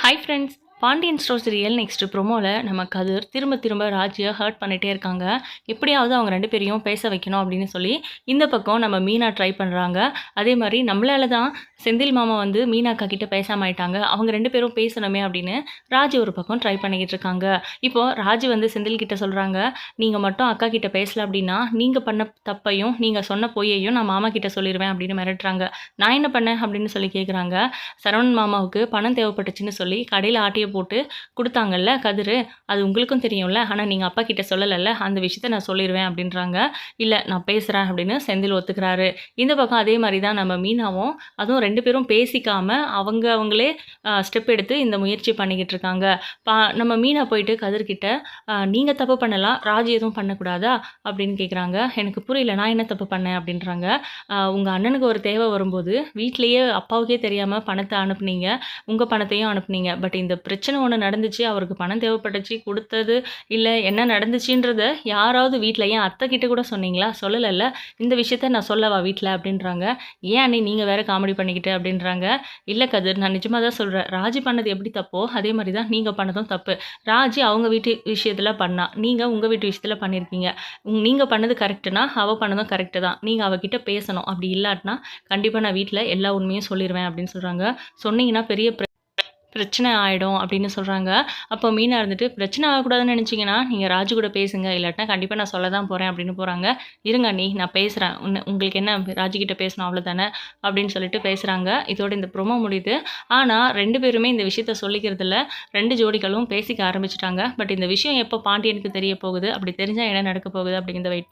Hi friends Pandian Stores real next ப்ரொமோவில் நம்ம கதிர் திரும்ப திரும்ப ராஜியை ஹர்ட் பண்ணிகிட்டே இருக்காங்க. எப்படியாவது அவங்க ரெண்டு பேரையும் பேச வைக்கணும் அப்படின்னு சொல்லி இந்த பக்கம் நம்ம மீனா ட்ரை பண்ணுறாங்க அதே மாதிரி நம்மளால தான் செந்தில் மாமா வந்து மீனா அக்கா கிட்ட பேசாம ஆயிட்டாங்க. அவங்க ரெண்டு பேரும் பேசணுமே அப்படின்னு ராஜி ஒரு பக்கம் ட்ரை பண்ணிக்கிட்டு இருக்காங்க. இப்போது ராஜி வந்து செந்தில் கிட்ட சொல்கிறாங்க நீங்கள் மட்டும் அக்கா கிட்ட பேசல அப்படின்னா நீங்கள் பண்ண தப்பையும் நீங்கள் சொன்ன பொய்யையும் நான் மாமா கிட்ட சொல்லிடுவேன் அப்படின்னு மிரட்டுறாங்க. நான் என்ன பண்ணேன்? அப்படின்னு சொல்லி கேட்குறாங்க சரவணன் மாமாவுக்கு பணம் தேவைப்பட்டுச்சுன்னு சொல்லி கடையில் ஆட்டிய போட்டு கொடுத்தாங்கல்ல கதிர்? அது உங்களுக்கும் தெரியும்ல. ஆனால் நீங்கள் அப்பா கிட்ட சொல்லலைல்ல. அந்த விஷயத்த நான் சொல்லிடுவேன் அப்படின்றாங்க. இல்லை நான் பேசுகிறேன் அப்படின்னு செந்தில் ஒத்துக்கிறாரு. இந்த பக்கம் அதே மாதிரி தான் நம்ம மீனாவும். அதுவும் ரெண்டு பேரும் பேசிக்காமல் அவங்க அவங்களே ஸ்டெப் எடுத்து இந்த முயற்சி பண்ணிக்கிட்டு இருக்காங்க. பா நம்ம மீனா போயிட்டு கதிர்கிட்ட நீங்கள் தப்பு பண்ணலாம். ராஜ் எதுவும் பண்ணக்கூடாதா? அப்படின்னு கேட்குறாங்க எனக்கு புரியல. நான் என்ன தப்பு பண்ணேன்? அப்படின்றாங்க. உங்கள் அண்ணனுக்கு ஒரு தேவை வரும்போது வீட்லேயே அப்பாவுக்கே தெரியாமல் பணத்தை அனுப்புனீங்க. உங்கள் பணத்தையும் அனுப்புனீங்க. பட் இந்த பிரச்சனை பிரச்சனை ஒன்று நடந்துச்சு அவருக்கு பணம் தேவைப்பட்டுச்சு கொடுத்தது இல்லை என்ன நடந்துச்சுன்றத யாராவது வீட்டில் ஏன் அத்தை கிட்ட கூட சொன்னீங்களா? சொல்லலைல்ல. இந்த விஷயத்த நான் சொல்லவா வீட்டில் அப்படின்றாங்க. ஏன் அண்ணி நீங்கள் வேறு காமெடி பண்ணிக்கிட்டு அப்படின்றாங்க. இல்லை கதிர் நான் நிஜமாக தான் சொல்கிறேன் ராஜி பண்ணது எப்படி தப்போ அதே மாதிரி தான் நீங்கள் பண்ணதும் தப்பு. ராஜி அவங்க வீட்டு விஷயத்தில் பண்ணா. நீங்கள் உங்கள் வீட்டு விஷயத்தில் பண்ணியிருக்கீங்க நீங்கள் பண்ணது கரெக்டுனா அவள் பண்ணதும் கரெக்டு தான். நீங்கள் அவகிட்ட பேசணும். அப்படி இல்லாட்டினா கண்டிப்பாக நான் வீட்டில் எல்லா உண்மையும் சொல்லிடுவேன் அப்படின்னு சொல்கிறாங்க சொன்னீங்கன்னா பெரிய பிரச்சனை ஆகிடும் அப்படின்னு சொல்கிறாங்க அப்போ மீனாக இருந்துட்டு பிரச்சனை ஆகக்கூடாதுன்னு நினச்சிங்கன்னா நீங்கள் ராஜு கூட பேசுங்க. இல்லாட்டினா கண்டிப்பாக நான் சொல்ல தான் போகிறேன் அப்படின்னு போகிறாங்க இருங்க நீ நான் பேசுகிறேன் உங்களுக்கு என்ன ராஜுக்கிட்ட பேசணும் அவ்வளோதானே அப்படின்னு சொல்லிட்டு பேசுகிறாங்க இதோட இந்த ப்ரொமோ முடியுது. ஆனால் ரெண்டு பேருமே இந்த விஷயத்த சொல்லிக்கிறதுல ரெண்டு ஜோடிகளும் பேசிக்க ஆரம்பிச்சிட்டாங்க. பட் இந்த விஷயம் எப்போ பாண்டியனுக்கு தெரிய போகுது அப்படி தெரிஞ்சால் என்ன நடக்க போகுது அப்படிங்கிறத வெயிட் பண்ணி.